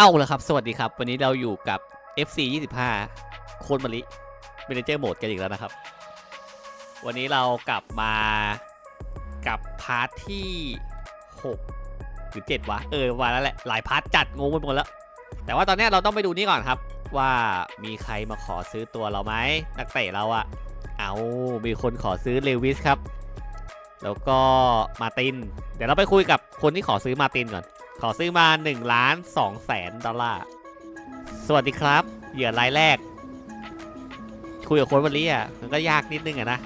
เอาละครับ สวัสดีครับ วันนี้เราอยู่กับ FC 25 โคนมาริเมนเจอร์โหมดกันอีกแล้วนะครับ วันนี้เรากลับมากับพาร์ทที่ 6 หรือ 7 วะ เออวันแล้วแหละ หลายพาร์ทจัดงงไปหมดแล้ว แต่ว่าตอนนี้เราต้องไปดูนี่ก่อนครับ ว่ามีใครมาขอซื้อตัวเราไหมนักเตะเราอะเอามีคนขอซื้อเลวิสครับ แล้วก็มาติน เดี๋ยวเราไปคุยกับคนที่ขอซื้อมาตินก่อน ขอซื้อมา1ล้าน2แสนดอลลาร์ สวัสดีครับ เหยื่อรายแรก คุยกับคนวันนี้อะ มันก็ยากนิดนึงอะนะ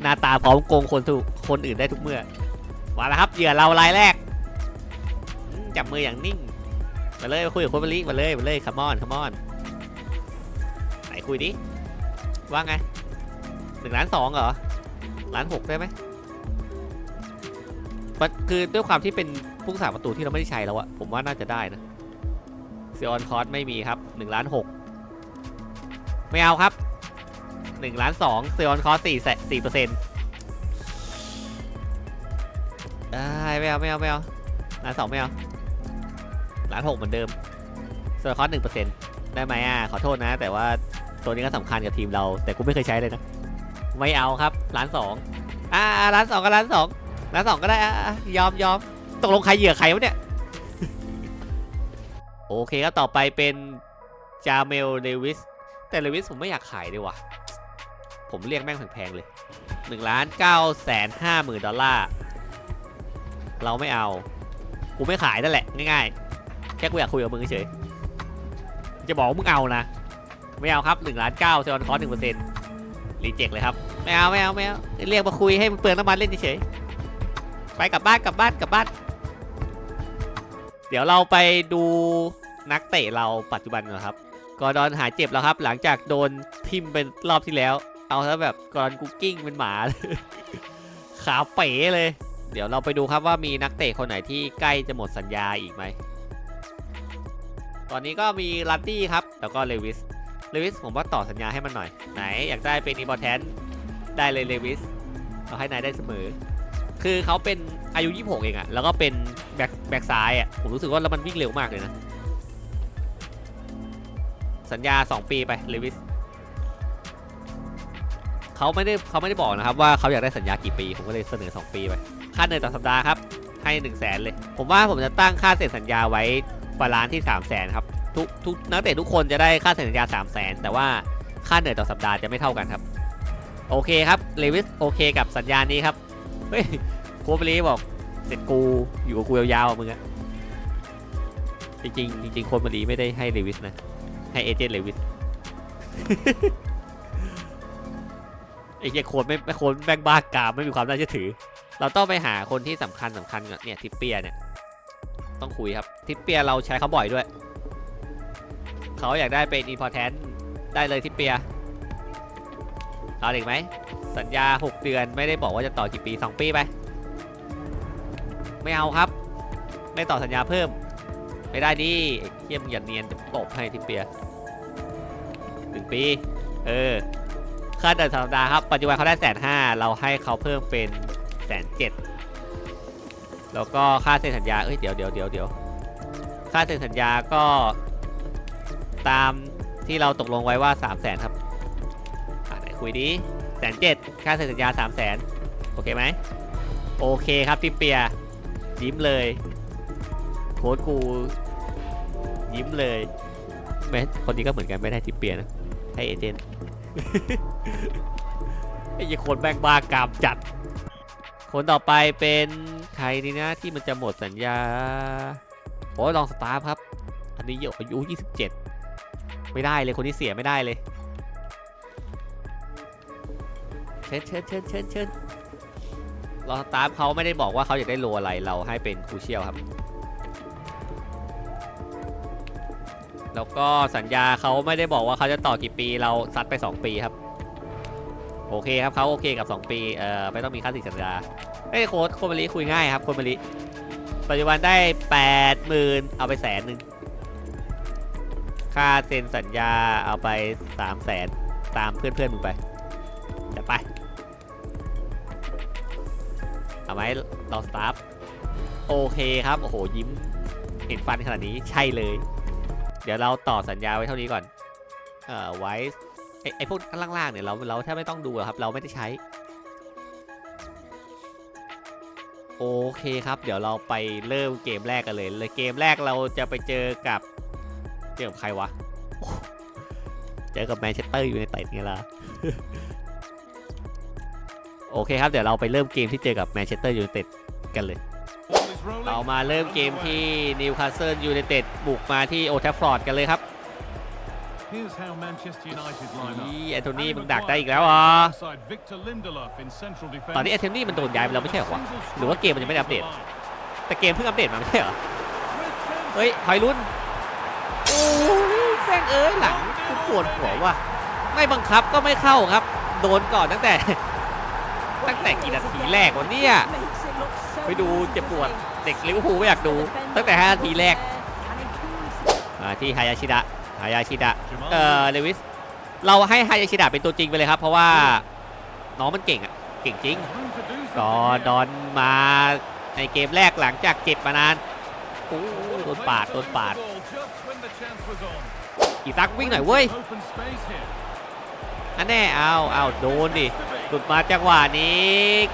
หน้าตาพร้อมโกงคนทุกคนอื่นได้ทุกเมื่อ มาแล้วครับ เหยื่อเรารายแรก จับมืออย่างนิ่ง มาเลยมาคุยกับคนวันนี้มาเลยมาเลยคัมอนคัมอน ไหนคุยดิ ว่าไงหนึ่งล้านสองเหรอล้านหกได้ไหม มันคือด้วยความที่เป็นผู้รักษาประตูที่เราไม่ได้ใช้แล้วอะผมว่าน่าจะได้นะเซออนคอสไม่มีครับ1ล้าน6ไม่เอาครับ1ล้าน2เซออนคอส4แส4เปอร์เซ็นต์ไม่เอาไม่เอาไม่เอาล้าน2ไม่เอาล้าน6เหมือนเดิมเซออนคอส1เปอร์เซ็นต์ได้ไหมอะขอโทษนะ แต่ว่าตัวนี้ก็สำคัญกับทีมเรา แต่กูไม่เคยใช้เลยนะ ไม่เอาครับล้านสองอ่าล้านสองกับล้านสอง แล้วสองก็ได้อะยอมยอมตกลงใครเหยื่อใครวะเนี่ย โอเคก็ต่อไปเป็นจาเมลเดวิส แต่เลวิสผมไม่อยากขายเลยว่ะ ผมเรียกแม่งแพงๆเลย1ล้าน9แสน5หมื่นดอลลาร์ เราไม่เอา กูไม่ขายนั่นแหละง่ายๆ แค่กูอยากคุยกับมึงเฉยจะบอกว่ามึงเอานะ ไม่เอาครับ1ล้าน9เซออนคอร์หนึ่งเปอร์เซ็นต์รีเจ็คเลยครับ ไม่เอาไม่เอาไม่เอา เรียกมาคุยให้มันเปลืองน้ำมันเล่นเฉย ไปกลับบ้านกลับบ้านกลับบ้าน เดี๋ยวเราไปดูนักเตะเราปัจจุบันก่อนครับกอร์ดอนหายเจ็บแล้วครับ หลังจากโดนทิมเป็นรอบที่แล้ว เอาซะแบบกอร์ดอนกุ๊กกิ้งเป็นหมาขาเป๋เลย เดี๋ยวเราไปดูครับว่ามีนักเตะคนไหนที่ใกล้จะหมดสัญญาอีกไหม ตอนนี้ก็มีลัตตี้ครับ แล้วก็เลวิส เลวิสผมว่าต่อสัญญาให้มันหน่อย ไหนอยากได้เป็นอีบอแทน ได้เลยเลวิส เราให้นายได้เสมอ คือเขาเป็นอายุ 26 เองอะแล้วก็เป็นแบ็คแบ็คซ้ายอะผมรู้สึกว่าแล้วมันวิ่งเร็วมากเลยนะ สัญญา 2 ปีไปเลวิสเขาไม่ได้เขาไม่ได้บอกนะครับว่าเขาอยากได้สัญญากี่ปี ผมก็เลยเสนอ 2 ปีไป ค่าเหนื่อยต่อสัปดาห์ครับ ให้ 1 0 0 0 0แสนเลย ผมว่าผมจะตั้งค่าเซ็นสัญญาไว้บาลานที่ 3 0 0แสนครับทุกทุกนักเตะทุกคนจะได้ค่าเซ็นสัญญา 3 0 0แสนแต่ว่าค่าเหนื่อยต่อสัปดาห์จะไม่เท่ากันครับ โอเคครับเลวิสโอเคกับสัญญานี้ครับ เฮ้ยโคบรีบอกเสร็จกูอยู่กับกูยาวๆมึงอะจริงๆจริงๆโคบรีไม่ได้ให้เลวิสนะ ให้เอเจนต์เลวิสไอ้เหี้ยโคนไม่ไม่โคนแบงบ้ากามไม่มีความน่าเชื่อถือ เราต้องไปหาคนที่สำคัญสำคัญก่อนเนี่ยทิปเปียเนี่ยต้องคุยครับทิปเปียเราใช้เขาบ่อยด้วย เขาอยากได้เป็นอีพอแทนได้เลยทิปเปีย เออีกไหม สัญญา 6 เดือนไม่ได้บอกว่าจะต่อกี่ปี 2 ปีไป ไม่เอาครับ ไม่ต่อสัญญาเพิ่ม ไม่ได้ดิเทียมอย่าเนียนจะตบให้ทิเปียหนึ่งปี เออ ค่าเดินสัปดาห์ครับ ปัจจุบันเขาได้แสนห้าเราให้เขาเพิ่มเป็นแสนเจ็ดแล้วก็ค่าเซ็นสัญญา เอ้ย เดี๋ยวเดี๋ยวเดี๋ยวเดี๋ยวค่าเซ็นสัญญาก็ตามที่เราตกลงไว้ว่า 3 0 0แสนครับ อะไหนคุยดิแสนเจ็ดค่าเซ็นสัญญา3 0 0แสนโอเคไหมโอเคครับทิปเปียยิ้มเลยโค้ดกูยิ้มเลยแม้คนนี้ก็เหมือนกันไม่ได้ทิปเปียนะให้เอเจนต์ไอ้ยี่คนแบงบ้ากามจัด คนต่อไปเป็นใครดีนะที่มันจะหมดสัญญาโอ้ยลองสตาร์ครับ อันนี้อายุ 27 ไม่ได้เลยคนที่เสียไม่ได้เลย เชิญเชิญเชิญเชิญเชิญรอสตาร์ฟเขาไม่ได้บอกว่าเขาอยากได้โลอะไรเราให้เป็นครูเชียลครับ แล้วก็สัญญาเขาไม่ได้บอกว่าเขาจะต่อกี่ปีเราซัดไป 2 ปีครับ โอเคครับเขาโอเคกับ 2 ปีเอ่อไม่ต้องมีค่าสินสัญญาเฮ้ยโค้ดโคมาริคุยง่ายครับโคมาริปัจจุบันได้ 8 0,000 เอาไปแสนหนึ่งค่าเซ็นสัญญาเอาไป 3 0 0แสนตามเพื่อนเพื่อนๆมึงไปจะไป เอาไหมเราสตาร์ทโอเคครับ โอ้โห ยิ้มเห็นฟันขนาดนี้ใช่เลย เดี๋ยวเราต่อสัญญาไว้เท่านี้ก่อน เอ่อ ไว้ไอ้ไอพวกล่างๆเนี่ยเราเราแทบไม่ต้องดูหรอกครับ เราไม่ได้ใช้ โอเคครับ เดี๋ยวเราไปเริ่มเกมแรกกันเลยเลยเกมแรกเราจะไปเจอกับเจอกับใครวะ เจอกับแมนเชสเตอร์อยู่ในเตดไงล่ะ โอเคครับ เดี๋ยวเราไปเริ่มเกมที่เจอกับแมนเชสเตอร์ยูไนเต็ดกันเลย เรามาเริ่มเกมที่นิวคาสเซิลยูไนเต็ดบุกมาที่โอทัฟฟอร์ดกันเลยครับ Here's how Manchester United line อี up. แอนโทนีมึงดักได้อีกแล้วเหรอ Alongside Victor Lindelof in central defence. ตอนนี้แอนโทนีมันโดนย้ายไปแล้วไม่ใช่เหรอวะหรือว่าเกมมันยังไม่ได้อัปเดต แต่เกมเพิ่งอัปเดตมาไม่ใช่เหรอเฮ้ยหอยรุ่นโอ้ยแป้งเอ้ยหลังกูปวดหัวว่ะไม่บังคับก็ไม่เข้าครับ โดนก่อนตั้งแต่ ตั้งแต่กี่นาทีแรกวันเนี้ยไปดูเจ็บปวดเด็กลิเวอร์พูลไม่อยากดู ตั้งแต่5นาทีแรกมาที่ฮายาชิดะฮายาชิดะเอ่อเลวิสเราให้ฮายาชิดะเป็นตัวจริงไปเลยครับ เพราะว่าน้องมันเก่งอะเก่งจริงก็ดอนมาในเกมแรกหลังจากเจ็บมานานโอ้โดนปาดโดนปาดอีตักวิ่งหน่อยเว้ยอันแน่เอาเอาโดนดิ ลุดมาจังหวะนี้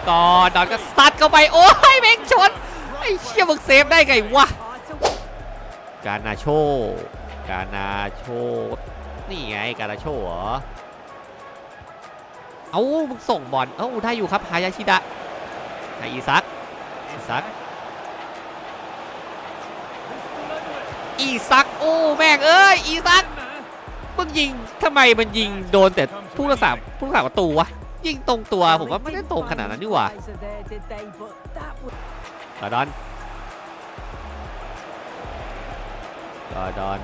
กอดอนก็ซัดเข้าไปโอ้ยแม่งชนไอ้เชี่ยมึงเซฟได้ไงวะการนาโชการนาโชนี่ไงการนาโชเหรอเอ้ามึงส่งบอลเอ้าได้อยู่ครับฮายาชิดะให้อีซักอีซักอีซักโอ้แม่งเอ้ยอีซักมึงยิงทำไมมันยิงโดนแต่ผู้รักษาผู้รักษาประตูวะ ยิงตรงตัวผมว่าไม่ได้ตรงขนาดนั้นนี่หว่ากอร์ดอนกอร์ดอน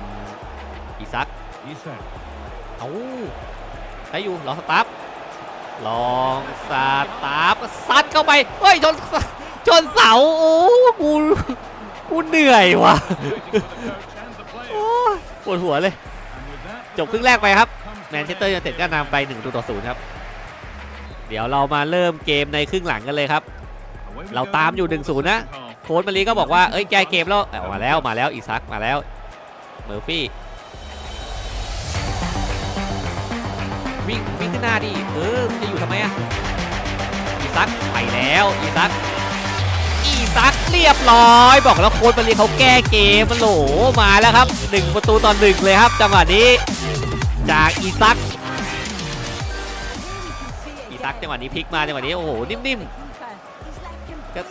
อีซัก Isak. เอาได้อยู่ลองสตาร์ฟลองสตาร์ฟซัดเข้าไปเฮ้ยชนชนเสาโอ้กูกูเหนื่อยว่ะ Waiting for the coach and the โอ้ players. ปวดหัวเลย And with that, จบครึ่งแรกไปครับ comes แม to นเชส an เตอร์ยูไนเต็ดก็นำไป1ประตูต่อ0ครับ เดี๋ยวเรามาเริ่มเกมในครึ่งหลังกันเลยครับ Away we เรา go ตามอยู่ for the 1-0นะ second half. โค้ชมารีก็บอกว่า เอ้ยแก้เกมแล้วเอามาแล้วมาแล้วอีซักมาแล้วเมอร์ฟี่วิ่งวิ่งขึ้นหน้าดิเออมึงจะอยู่ทำไมอะอีซักไปแล้วอีซักอีซักเรียบร้อย บอกแล้วโค้ชมารีเขาแก้เกมมันโหลมาแล้วครับหนึ่งประตูต่อหนึ่งเลยครับจังหวะนี้ จากอีซักอี ซักจังหวะนี้พลิกมาจังหวะนี้โอ้โหนิ่มก็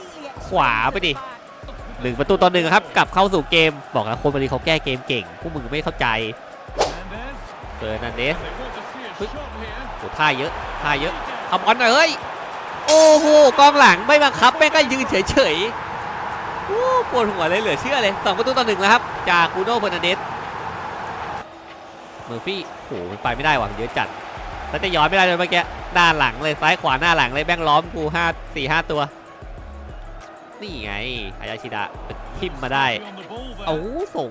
ขวาไปดิๆหนึ่งประตูต่อหนึ่งครับกลับเข้าสู่เกมบอกแล้วโค้ชมารีเขาแก้เกมเก่งพวกมึงไม่เข้าใจ Hernandez. เฟอร์นันเดส They want to see a Quick. shot here. โอ้ท่าเยอะท่าเยอะทำบอลหน่อยเฮ้ยโอ้โหกองหลังไม่บังคับแม่งก็ยืนเฉยๆโอ้ปวดหัวเลยเหลือเชื่อเลยสองประตูต่อหนึ่งแล้วครับ จากบูโน่เฟอร์นันเดสเมอร์ฟี่โอ้โหมันไปไม่ได้ว่ะมันเยอะจัดแล้วจะย้อนไม่ได้เลยเมื่อกี้ ด้านหลังเลยซ้ายขวาหน้าหลังเลยแม่งล้อมกูห้าสี่ห้าตัว นี่ไงอายาชิดะทิมมาได้ On the ball there. เอาส่ง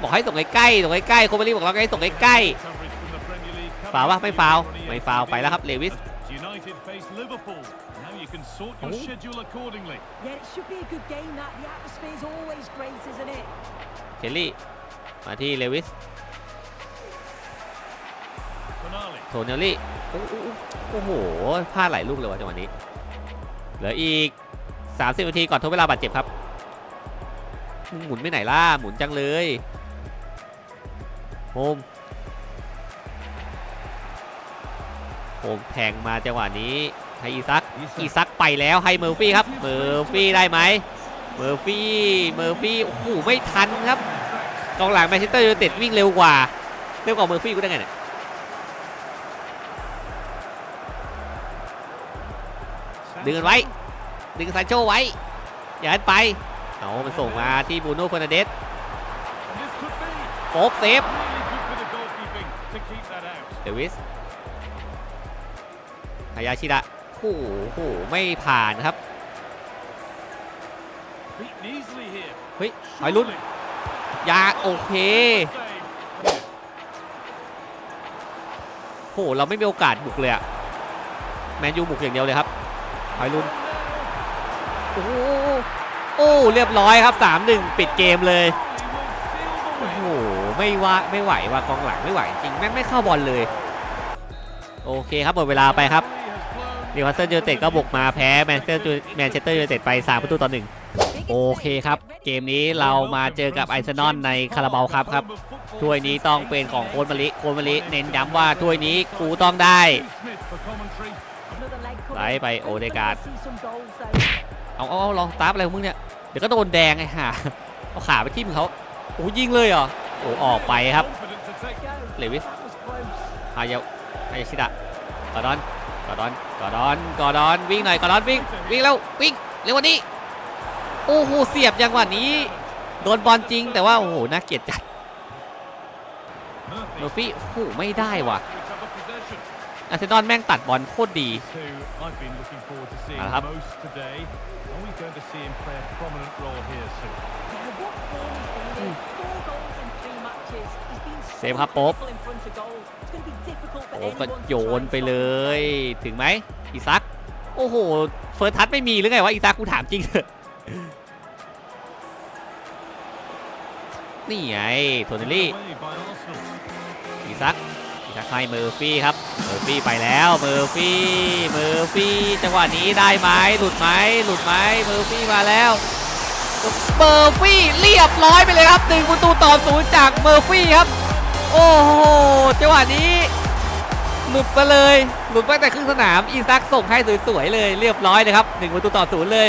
บอกให้ส่งใกล้ๆส่งใกล้ๆโคเบรี่บอกเราให้ส่งใกล้ Coverage from the Premier League ๆฟาวปะไม่ฟาวไม่ฟาวไปแล้วครับเลวิส United face Liverpool. Now you can sort your Oh. schedule accordingly. Yeah, it should be a good game. That the atmosphere's always great, isn't it? เคลลี่มาที่เลวิส Finale. โทเนลลี่โอ้โหโอ้โหพลาดหลายลูกเลยว่ะจังหวะนี้ เหลืออีก 30 นาทีก่อนทดเวลาบาดเจ็บครับ หมุนไปไหนล่ะ หมุนจังเลยโฮมโฮมแทงมาจังหวะนี้ให้อีซักอีซักไปแล้วให้เมอร์ฟี่ครับเมอร์ฟี่ได้ไหมเมอร์ฟี่เมอร์ฟี่โอ้โหไม่ทันครับกองหลังแมนเชสเตอร์ยูไนเต็ดวิ่งเร็วกว่าเร็วกว่าเมอร์ฟี่กูได้ไงเนี่ย ดึงกันไว้ ดึงซานโชไว้ อย่าให้ไป เอามันส่งมาที่บูโน่เฟอร์นันเดสโป๊บเซฟเดวิสฮายาชิดะโอ้โหไม่ผ่านครับ เฮ้ยหอยลุ้นยาโอเค Save. Here. โหเราไม่มีโอกาสบุกเลยอะแมนยูบุกอย่างเดียวเลยครับ หอยลุนโอ้โหโอ้เรียบร้อยครับ 3-1 ปิดเกมเลยโอ้โหไม่ว่าไม่ไหวว่ากองหลังไม่ไหวจริงแม่งไม่เข้าบอลเลย โอเคครับหมดเวลาไปครับนิวคาสเซิลยูไนเต็ดก็บุกมาแพ้แมนเชสเตอร์แมนเชสเตอร์ยูไนเต็ดไป 3 ประตูต่อ1โอเคครับ เกมนี้เรามาเจอกับไอซ์นอลในคาราบาลครับครับถ้วยนี้ต้องเป็นของโค้ชมาลิโค้ชมาลิเน้นย้ำว่าถ้วยนี้กูต้องได้ Another leg coming. ไหลไปโอเดการ์ด See some goals though. เอาเอาเอาลองสตาร์ทอะไรของมึงเนี่ย เดี๋ยวก็โดนแดงไอ้ห่าเอาขาไปทิ่มเขาโอ้ยิงเลยเหรอโอ้ออกไปครับ Confident to take Go. เลวิส That was close. อายาอายาชิดะกอดอนกอดอนกอดอนกอดอนวิ่งหน่อยกอดอนวิ่งวิ่งแล้ววิ่งเร็วกว่านี้โอ้โหเสียบจังหวะนี้ โดนบอลจริงแต่ว่าโอ้โหน่าเกลียดจัด Murphy โนฟี่โอ้โหไม่ได้ว่ะ recover possession. อา ร์เซนอลแม่งตัดบอลโคตรดี Who I've been looking forward to seeing Alhab. most today. Are we going to see him play a prominent role here soon? Yeah, what form he's been in. Four goals in three matches. He's been so เซฟครับโป๊บ critical in front of goal. It's going to be difficult for โอ้ก็ anyone to โย try น and ไป stop เล him. ยถึงไหมอีซัก โอ้โห เฟิร์สทัชไม่มีหรือไงวะอีซักกูถามจริงเถอะนี่ไงโทนเนลลี่ Away by Arsenal. อีซัก อีซักให้เมอร์ฟี่ครับ เมอร์ฟี่ไปแล้ว เมอร์ฟี่ เมอร์ฟี่ จังหวะนี้ได้ไหมหลุดไหมหลุดไหมเมอร์ฟี่มาแล้ว เมอร์ฟี่เรียบร้อยไปเลยครับหนึ่งประตูต่อศูนย์จากเมอร์ฟี่ครับ โอ้โห จังหวะนี้หลุดไปเลย หลุดไปแต่ครึ่งสนาม อีซักส่งให้สวยๆเลย เรียบร้อยเลยครับหนึ่งประตูต่อศูนย์เลย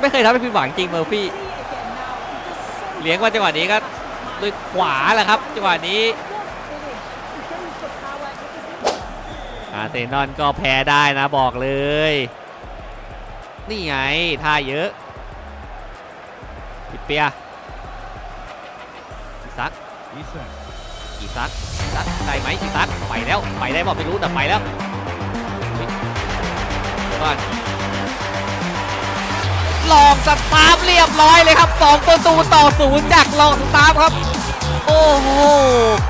ไม่เคยทำให้ผิดหวังจริงเมอร์ฟี่ เลี้ยงว่าจังหวะนี้ก็ ด้วยขวาแหละครับจังหวะนี้อาร์เซนอลก็แพ้ได้นะบอกเลย นี่ไงท่าเยอะปิดเปียอีซักอีซักอีซักได้ไหมอีซักไปแล้วไปได้บอกไม่รู้แต่ไปแล้วเฮ้ยเดี๋ยวก่อน ลองสตาร์ฟเรียบร้อยเลยครับสองประตูต่อศูนย์จากลองสตาร์ฟครับ โอ้โห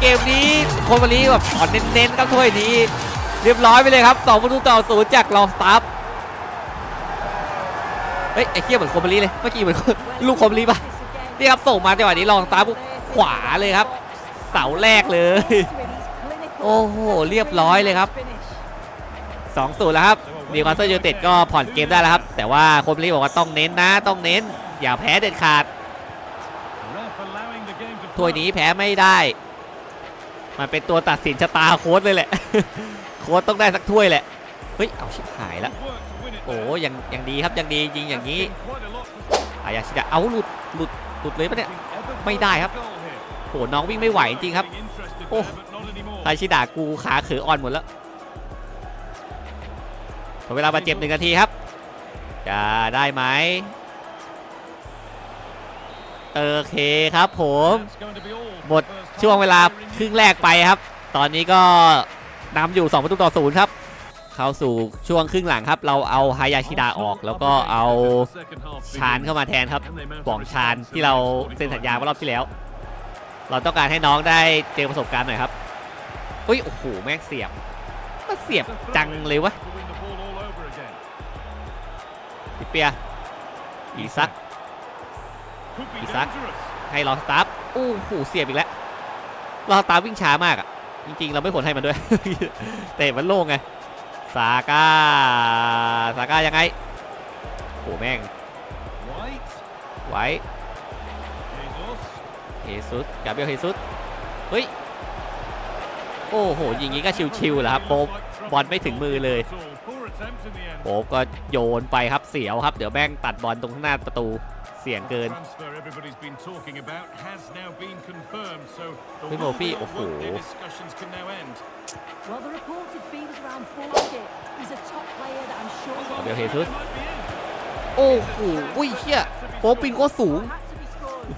เกมนี้คนวันนี้แบบขอเน้นๆครับถ้วยนี้ เรียบร้อยไปเลยครับสองประตูต่อศูนย์จากลองสตาร์ฟเฮ้ยไอ้เคี้ยเหมือนโคมบรีเลยเมื่อกี้เหมือนลูกโคมบรีป่ะนี่ครับส่งมาจังหวะนี้ลองสตาร์ทปุ๊บขวาเลยครับ เสาแรกเลย โอ้โห เรียบร้อยเลยครับ 2 0แล้วครับนิวคาสเซิลยูไนเต็ดก็ผ่อนเกมได้แล้วครับ แต่ว่าโคมบรีบอกว่าต้องเน้นนะ ต้องเน้น อย่าแพ้เด็ดขาดถ้วยนี้แพ้ไม่ได้ มันเป็นตัวตัดสินชะตาโค้ดเลยแหละ โค้ดต้องได้สักถ้วยแหละ เฮ้ย เอาชิบหายและ Good work to win it โอ้ยังยังดีครับยังดีจริงอย่างนี้อายาชิดะเอาหลุดหลุดหลุดเลยปะเนี่ย ไม่ได้ครับโหน้องวิ่งไม่ไหวจริงครับ Being interested Oh. there, but not anymore. อาชิดะกูขาเขืออ่อนหมดแล้ว หมดเวลาบาดเจ็บหนึ่งนาทีครับ จะได้ไหมโอเคครับผม หมดช่วงเวลาครึ่งแรกไปครับ ตอนนี้ก็นำอยู่ 2 ประตูต่อศูนย์ครับ เข้าสู่ช่วงครึ่งหลังครับ เราเอาฮายาชิดะออก แล้วก็เอาชานเข้ามาแทนครับบ่องชานที่เราเซ็นสัญญาเมื่อรอบที่แล้ว เราต้องการให้น้องได้เจอประสบการณ์หน่อยครับอุ้ยโอ้โหแม่งเสียบมาเสียบจังเลยวะ พี่เปียอีซัก Could be Isak. dangerous. ให้ลอสตาร์ทโอ้โหเสียบอีกแล้วลอสตาร์ทวิ่งช้ามากอะจริงๆ เราไม่ควรให้มันด้วย แต่มันโล่งไงซาก้าซาก้ายังไงโอ้แม่งไว้เฮซุสกาเบียลเฮซุสเฮ้ย โอ้โหยิงงี้ก็ชิวๆแหละครับโป๊ บบอลไม่ถึงมือเลย Poor attempt in the end. โป๊บก็โยนไปครับเสียวครับ เดี๋ยวแม่งตัดบอลตรงข้างหน้าประตูเสียงเกิน Transfer everybody's been talking about has now been confirmed, so the Với will Murphy, be or ồ. won't be discussions can now end. Well, the reported fee was around 40. He's a top player that I'm sure. will- Gabriel Jesus. They might be in. โอ้โหอุ้ยเชี่ยโป๊บปินโคตรสูง Had to be scored.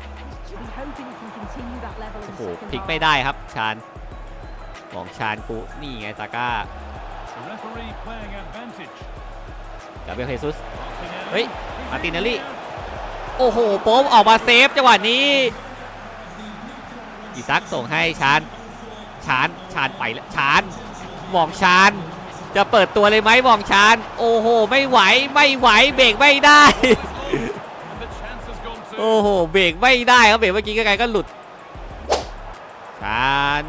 Should be hoping he can continue that level in โอ้โห second พลิก half. ไม่ได้ครับชานของชานกูนี่ไงซาก้า The referee playing advantage. กาเบรียลเฮซุส Martinelli. เฮ้ย He's มาร์ตินเนล in ลี่ now. โอ้โห โป๊บออกมาเซฟจังหวะนี้ อีซักส่งให้ชานชานชานไปแล้วชานมองชานจะเปิดตัวเลยไหมมองชานโอ้โห ไม่ไหว ไม่ไหว เบรกไม่ได้ And the chance has gone to โอ้โห เบรกไม่ได้ครับ เบรกเมื่อกี้ก็ไงก็หลุด ชาน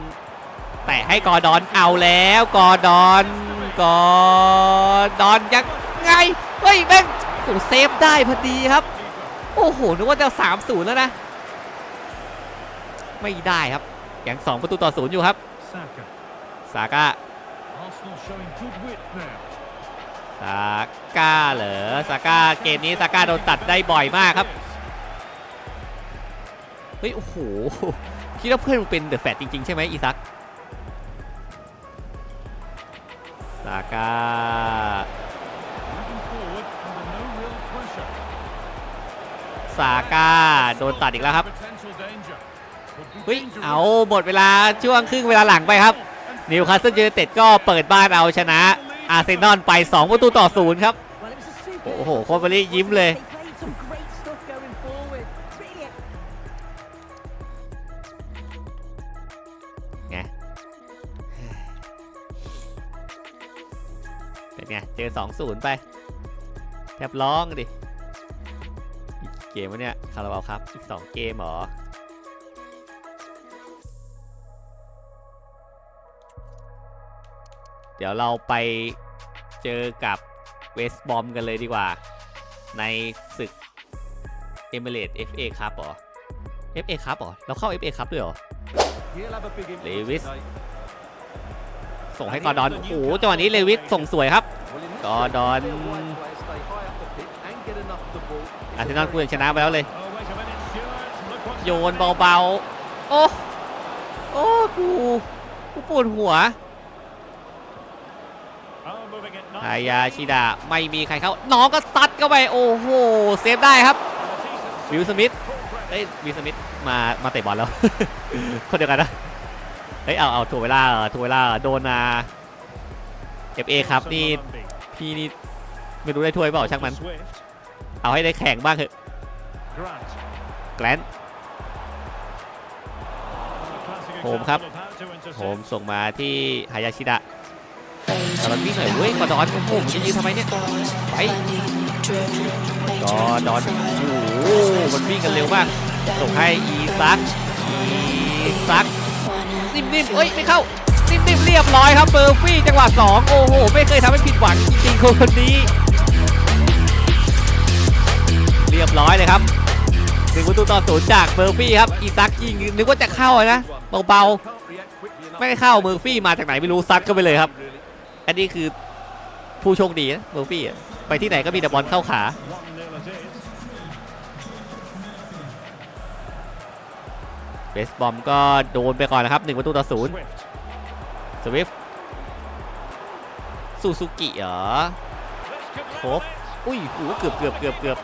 แตะให้กอร์ดอนเอาแล้วกอร์ดอน กอร์ดอนยังไงเฮ้ยแม่งโอ้เซฟได้พอดีครับ โอ้โหนึกว่าจะสามศูนย์แล้วนะ ไม่ได้ครับยังสองประตูต่อศูนย์อยู่ครับ Saka. ซาก้า Arsenal showing good width now. ซาก้าเหรอซาก้าเกมนี้ซาก้าโดนตัดได้บ่อยมากครับเฮ้ยโอ้โหคิดว่าเพื่อนมึงเป็นเดอะแฟตจริงๆ ใช่ไหมอีซัก ซาก้า Moving forward under no real pressure. ซาก้าโดนตัดอีกแล้วครับ Potential danger. Could be เฮ้ย dangerous. เอาหมดเวลาช่วงครึ่งเวลาหลังไปครับนิวคาสเซิลยูไนเต็ดก็เปิดบ้านเอาชนะอาร์เซนอลไป 2 ประตูต่อศูนย์ครับ Well, it was a super โอ้โหโคตรบริยิ้มเลย เป็นไง เจอ2-0ไป แทบร้องดิ อีกเกมวะเนี่ย คาราบาวครับ อีก2เกมหรอ เดี๋ยวเราไปเจอกับเวสบอมกันเลยดีกว่า ในศึกเอเมเรต FA ครับหรอ FA ครับหรอเราเข้า FA ครับด้วยหรอเลวิส ส่งให้กอดอนโอ้โหจังหวะนี้เลวิสส่งสวยครับกอดอนอาร์เซนอลกูยังชนะไปแล้วเลย โยนเบาๆ โอ้โอ้กูกูปวดหัว Oh, moving it ฮายาชิดะไม่มีใครเข้า น้องก็ซัดเข้าไปโอ้โหเซฟได้ครับ วิลสมิธเอ้ยวิลสมิธมามาเตะบอลแล้ว คนเดียวกันนะ เฮ้ยเอาเอาถูกเวลาเหรอถูกเวลาเหรอโดนนาเอฟเอครับนี่พี่นี่ไม่รู้ได้ถ้วยเปล่าช่างมัน เอาให้ได้แข่งบ้างเถอะแกลนโหมครับโหมส่งมาที่ฮายาชิดะกอร์ดอนวิ่งหน่อยเว้ยกอดอนโอ้โหมันจะยืนทำไมเนี่ยไปกอดอนโอ้โหมันวิ่งกันเร็วมากส่งให้อีซักอีซัก นิ่มๆเอ้ยไม่เข้านิ่มๆเรียบร้อยครับเบอร์ฟี่จังหวะ2โอ้โห ไม่เคยทำให้ผิดหวังจริงๆคนนี้ เรียบร้อยเลยครับหนึ่งประตูต่อศูนย์จากเบอร์ฟี่ครับอีซักยิงนึกว่าจะเข้านะเบาๆไม่เข้าเมอร์ฟี่มาจากไหนไม่รู้ซัดก็ไปเลยครับ อันนี้คือผู้โชคดีนะเมอร์ฟี่ไปที่ไหนก็มีแต่บอลเข้าขา เบสบอมก็โดนไปก่อนนะครับหนึ่งประตูต่อศูนย์สวิฟซูซูกิเหรอ This could be Fourth. it. อุ้ยหูเกือบเกือบเกือบเกือบ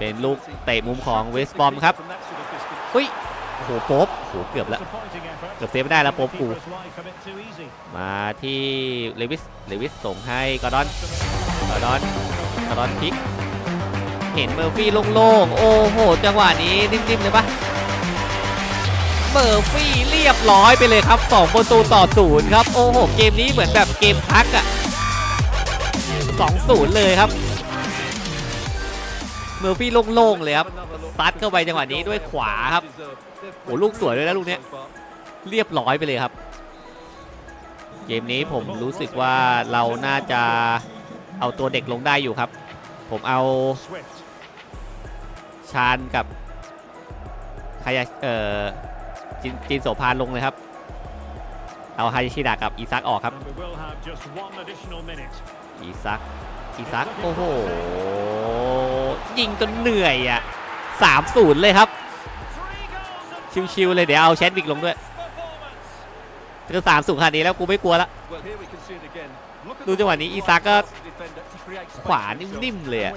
เป็นลูกเตะมุมของเวสบอมครับอุ้ยโอ้โหโป๊บโอ้โหเกือบแล้ว เกือบเซฟไม่ได้แล้วโป๊บกู มาที่เลวิส เลวิสส่งให้กอร์ดอนกอร์ดอนกอร์ดอนพิก เห็นเมอร์ฟี่โล่งๆ โอ้โห จังหวะนี้นิ่มๆเลยปะเมอร์ฟี่เรียบร้อยไปเลยครับ2ประตูต่อศูนย์ครับ โอ้โห เกมนี้เหมือนแบบเกมพักอะ2-0เลยครับ เมอร์ฟี่โล่งๆเลยครับซัดเข้าไปจังหวะนี้ด้วยขวาครับโอ้ลูกสวยด้วยนะลูกเนี้ยเรียบร้อยไปเลยครับ เกมนี้ผมรู้สึกว่าเราน่าจะเอาตัวเด็กลงได้อยู่ครับ ผมเอา Swift. ชาญกับใครอะเอ่อจินจินโสภานลงเลยครับ เอาฮาชิดะกับอีซักออกครับ And we will have just one additional minute. อีซักอีซักโอ้โห ยิงจนเหนื่อยอะสามศูนย์เลยครับ Three goals and ชิวๆเลยเดี๋ยวเอาแชดวิกลงด้วย performance. จะสามศูนย์ขนาดนี้แล้วกูไม่กลัวละดูจังหวะนี้อีซักก็ ขวานิ่มๆเลยอะ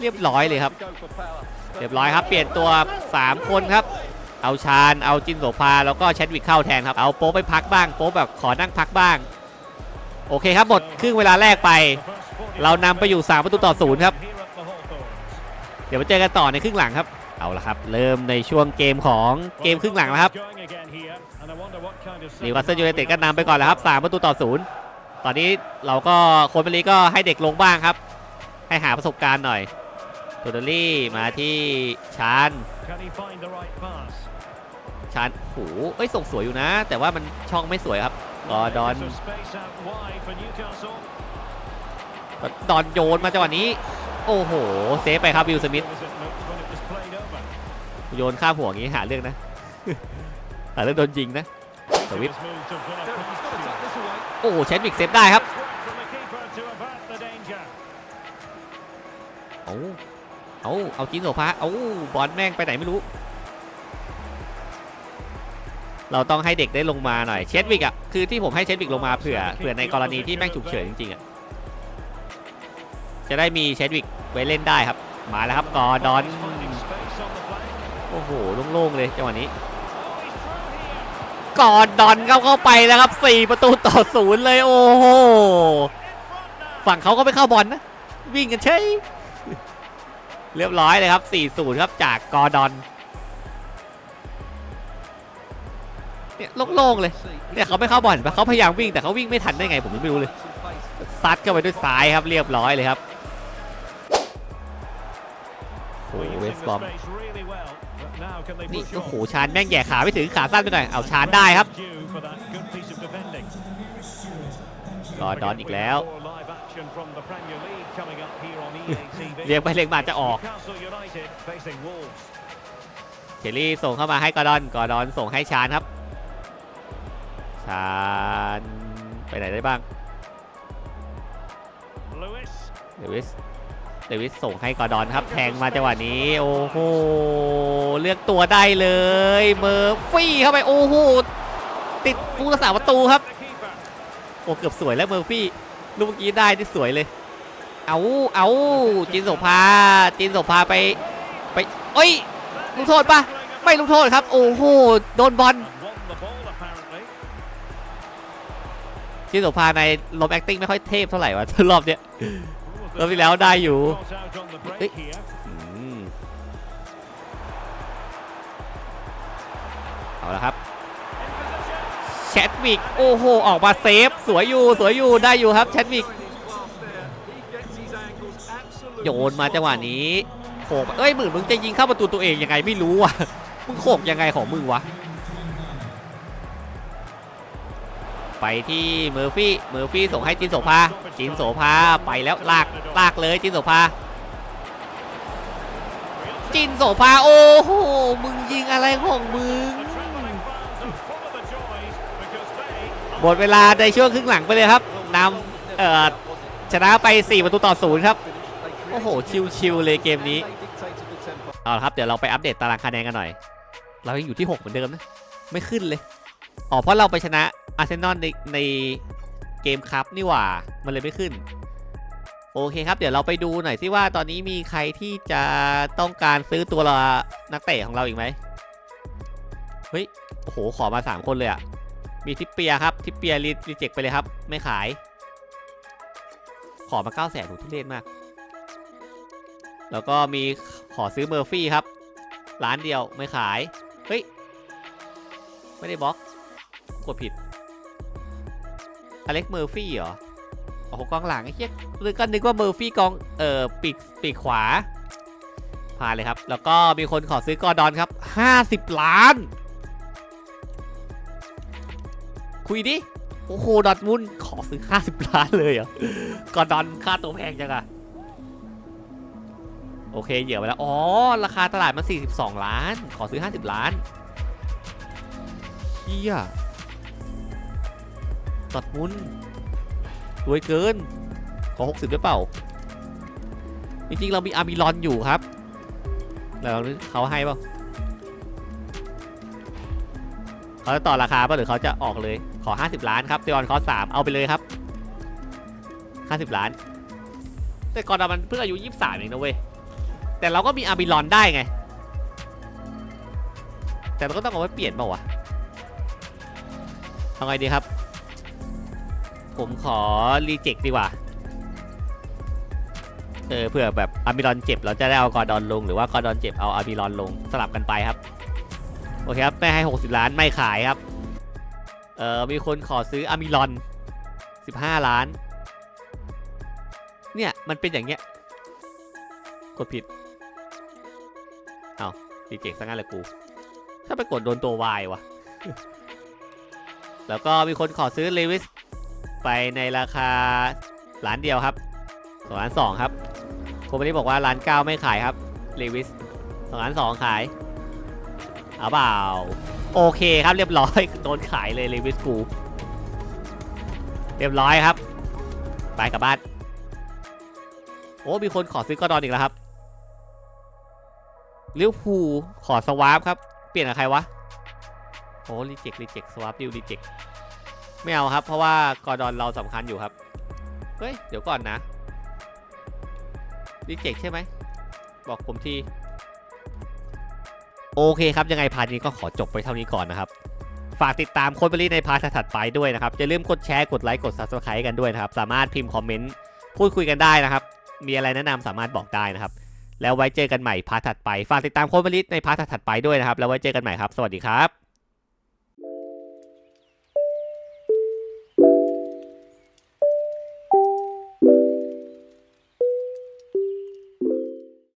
เรียบร้อยเลยครับ เรียบร้อยครับ เปลี่ยนตัว 3 คนครับ เอาชาญเอาจินโสภาแล้วก็แชดวิกเข้าแทนครับ เอาโป๊ปไปพักบ้างโป๊ปแบบขอนั่งพักบ้าง โอเคครับหมดครึ่งเวลาแรกไป The first 40เรานำไปอยู่ 3 ประตูต่อศูนย์ครับ here at the Hawthorns. เดี๋ยวมาเจอกันต่อในครึ่งหลังครับเอาละครับ เริ่มในช่วงเกมของเกมครึ่งหลังแล้วครับ Going again here, and I wonder what kind of นิวคาสเซิลยูไนเต็ดก็นำไปก่อนแล้วครับ 3 ประตูต่อศูนย์ ตอนนี้เราก็โคนเบลีก็ให้เด็กลงบ้างครับ ให้หาประสบการณ์หน่อยโตัวเดลี่มาที่ชาน Can he find the right pass? ชานโหเอ้ยส่งสวยอยู่นะ แต่ว่ามันช่องไม่สวยครับกอดอน Bit of space out wide for Newcastle. ก็ดอนโยนมาจังหวะนี้ โอ้โห เซฟไปครับวิลสมิธ Was it when it was played over? โยนข้ามหัวอย่างนี้หาเรื่องนะหาเรื่องโดนยิงนะ It So we- อ้โหเชนวิกเซฟได้ครับเอาเอาเอาจินโซพาเอาบอลแม่งไปไหนไม่รู้ เราต้องให้เด็กได้ลงมาหน่อยเชดวิกอะคือที่ผมให้เชดวิกลงมาเผื่อเผื่อในกรณีที่แม่งฉุกเฉินจริงๆอะจะได้มีเชดวิกไว้เล่นได้ครับ มาแล้วครับกอดอน โอ้โหโล่งๆเลยจังหวะนี้ กอดอนเข้าเข้าไปแล้วครับ 4 ประตูต่อศูนย์เลยโอ้โหฝั่งเขาก็ไม่เข้าบอลนะ วิ่งกันเฉยเรียบร้อยเลยครับ 4-0 ครับจากกอดอนเนี่ยโล่งๆเลย เนี่ยเขาไม่เข้าบอลปะเขาพยายามวิ่งแต่เขาวิ่งไม่ทันได้ไงผมยังไม่รู้เลย ซัดเข้าไปด้วยซ้ายครับเรียบร้อยเลยครับโอ้โห Well, เวสบอม นี่ push โอ้โห on? ชานแม่งแหย่ขาไม่ถึงขาสั้นไปหน่อยเอาชานได้ครับ Due for that good piece of defending. กอร์ดอนอีกแล้ว More live action from the Premier League coming up here on EA TV. เรียกไปเรียกมาจะออก Newcastle United facing Wolves. เชลลี่ส่งเข้ามาให้กอร์ดอนกอร์ดอนส่งให้ชานครับ ชานไปไหนได้บ้าง Lewis. เดวิส เดวิสส่งให้กอดอนครับ แทงมาจังหวะนี้ โอ้โห เลือกตัวได้เลย เมอร์ฟี่เข้าไป โอ้โห ติดผู้รักษาประตูครับ โอ้เกือบสวยแล้วเมอร์ฟี่ ลูกเมื่อกี้ได้ที่สวยเลย เอาเอาจินโสภา จินโสภาไป ไปเอ้ย ลูกโทษปะไม่ลูกโทษครับ โอ้โห โดนบอลจินโสภาในลมแอคติ้งไม่ค่อยเทพเท่าไหร่วะรอบเนี้ย รอบที่แล้วได้อยู่ Caught out on the break Hey. here. อืมเอาละครับแชดวิกโอ้โห ออกมาเซฟ สวยอยู่ สวยอยู่ ได้อยู่ครับแชดวิกโยนมาจังหวะนี้โขกเอ้ยหมื่นมึงจะยิงเข้าประตูตัวเองยังไงไม่รู้ว่ะมึงโขกยังไงของมึงวะ ไปที่เมอร์ฟี่เมอร์ฟี่ส่งให้จินโสภาจินโสภาไปแล้วลากลากเลยจินโสภาจินโสภาโอ้โหมึงยิงอะไรของมึงหมดเวลาในช่วงครึ่งหลังไปเลยครับนำเอ่อชนะไป 4 ประตูต่อศูนย์ครับ โอ้โห ชิวๆเลยเกมนี้ เอาละครับ เดี๋ยวเราไปอัปเดตตารางคะแนนกันหน่อย เรายังอยู่ที่ 6 เหมือนเดิมนะ ไม่ขึ้นเลย อ๋อ เพราะเราไปชนะ อาร์เซนอลในในเกมคัพนี่หว่า มันเลยไม่ขึ้น โอเคครับ เดี๋ยวเราไปดูหน่อยสิว่าตอนนี้มีใครที่จะต้องการซื้อตัวละนักเตะของเราอีกไหมเฮ้ย โอ้โห ขอมา 3 คนเลยอะมีทิปเปียครับ ทิปเปียรีรีเจ็คไปเลยครับ ไม่ขาย ขอมา9 0 0 0 0 0ถูทุเรศมาก แล้วก็มีขอซื้อเมอร์ฟี่ครับ ร้านเดียวไม่ขาย เฮ้ย ไม่ได้บล็อก กดผิด อเล็กเมอร์ฟี่เหรอ โอ้โหกองหลังไอ้เหี้ยนึกก็นึกว่าเมอร์ฟี่กอง เอ่อปีกปีกขวาผ่านเลยครับ แล้วก็มีคนขอซื้อกอร์ดอนครับ 50 ล้าน คุยดิ โอ้โห ดอทมุนขอซื้อ 50 ล้านเลยเหรอกอร์ดอนค่าตัวแพงจังอะโอเค เหยื่อไปแล้ว อ๋อ ราคาตลาดมัน 42 ล้าน ขอซื้อ 50 ล้านเฮีย ตัดมุนรวยเกิน ขอ 60ได้เปล่า จริงๆ เรามีอาร์มิลอนอยู่ครับ แล้วเขาให้เปล่าเขาจะต่อราคาป่ะหรือเขาจะออกเลย ขอ 50 ล้านครับเซออนคอส3เอาไปเลยครับ 50 ล้าน แต่ก่อนมันเพิ่งอายุ 23เองนะเว้ย แต่เราก็มีอาร์บิลอนได้ไง แต่เราก็ต้องเอาไว้เปลี่ยนเปล่าวะทำไงดีครับ ผมขอรีเจ็คดีกว่า เออเผื่อแบบอาร์บิลอนเจ็บเราจะได้เอากอร์ดอนลงหรือว่ากอร์ดอนเจ็บเอาอาร์บิลอนลงสลับกันไปครับ โอเคครับไม่ให้ 60 ล้านไม่ขายครับ เออมีคนขอซื้ออามิลอน 15 ล้าน เนี่ยมันเป็นอย่างเงี้ย กดผิด เอาดีเจกซะงั้นเลยกู ถ้าไปกดโดนตัววายวะแล้วก็มีคนขอซื้อเลวิส ไปในราคาล้านเดียวครับสองล้านสองครับโคนนี้บอกว่าล้านเก้าไม่ขายครับเลวิสสองล้านสองขายเอาเปล่าโอเคครับเรียบร้อยโดนขายเลยเลวิสกูเรียบร้อยครับ ไปกลับบ้าน โอ้ มีคนขอซื้อกอร์ดอนอีกแล้วครับเลิเวภูขอสวาปครับ เปลี่ยนกับใครวะ โอ้รีเจ็ครีเจ็คสวาปดิวรีเจ็ค ไม่เอาครับ เพราะว่ากอดอนเราสำคัญอยู่ครับ เฮ้ย เดี๋ยวก่อนนะรีเจ็คใช่ไหม บอกผมที โอเคครับ ยังไงพาร์ทนี้ก็ขอจบไปเท่านี้ก่อนนะครับ ฝากติดตามโคนบรีในพาร์ทถัดไปด้วยนะครับ อย่าลืมกดแชร์ กดไลค์ กด subscribe กันด้วยนะครับ สามารถพิมพ์คอมเมนต์พูดคุยกันได้นะครับ มีอะไรแนะนำสามารถบอกได้นะครับ แล้วไว้เจอกันใหม่พาร์ทถัดไป ฝากติดตามโคนบรีในพาร์ทถัดไปด้วยนะครับ แล้วไว้เจอกันใหม่ครับ สวัสดีครับ